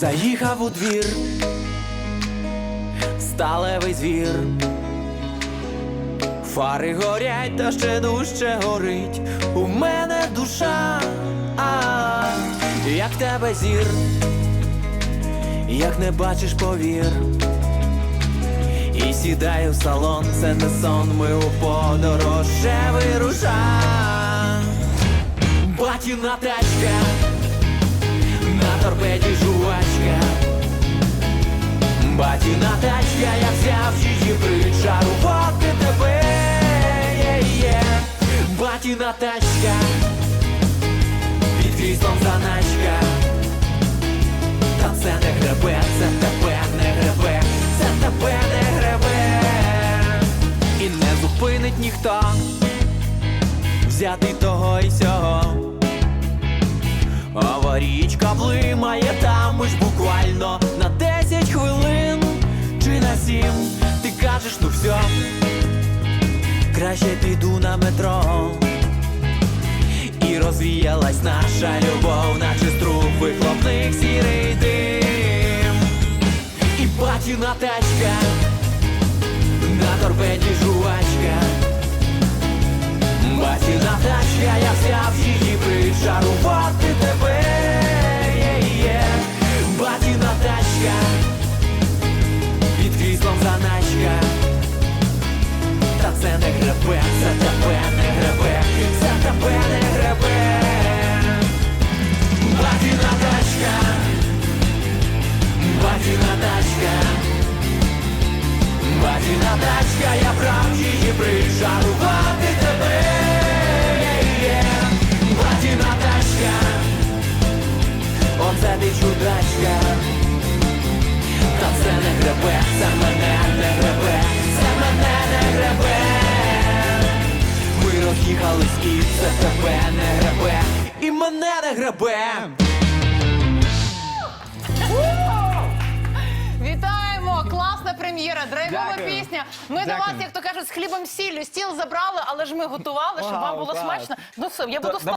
Заїхав у двір, сталевий звір. Фари горять, та ще дужче горить. У мене душа, а як в тебе зір, як не бачиш, повір. І сідаю в салон, це не сон, ми у подорож ще вирушаємо. Батіна тачка, торпеді жувачка. Батіна тачка, я взяв її причарувати тебе. є-є. Батіна тачка, під кріслом заначка. Та це не гребе, це тебе не гребе, це тебе не гребе. І не зупинить ніхто взяти того і сього. Аварійка блимає там ми ж буквально на 10 хвилин чи на 7 Ти кажеш, ну все, краще піду на метро. І розвіялась наша любов, наче струп вихлопних сірий дим. І батіна тачка, на торпеді жувачка. Батіна тачка, я брав її причарувати тебе. Батіна тачка, оце ти чудачка. Та це не гребе, це мене не гребе, це мене не гребе. Ми роз'їхались і це тебе не гребе, і мене не гребе. Прем'єра, драйвова Дякую. пісня. Ми до вас, як то кажуть, з хлібом сіллю стіл забрали, але ж ми готували, щоб Вау, вам було клас. смачно. Ну все, я буду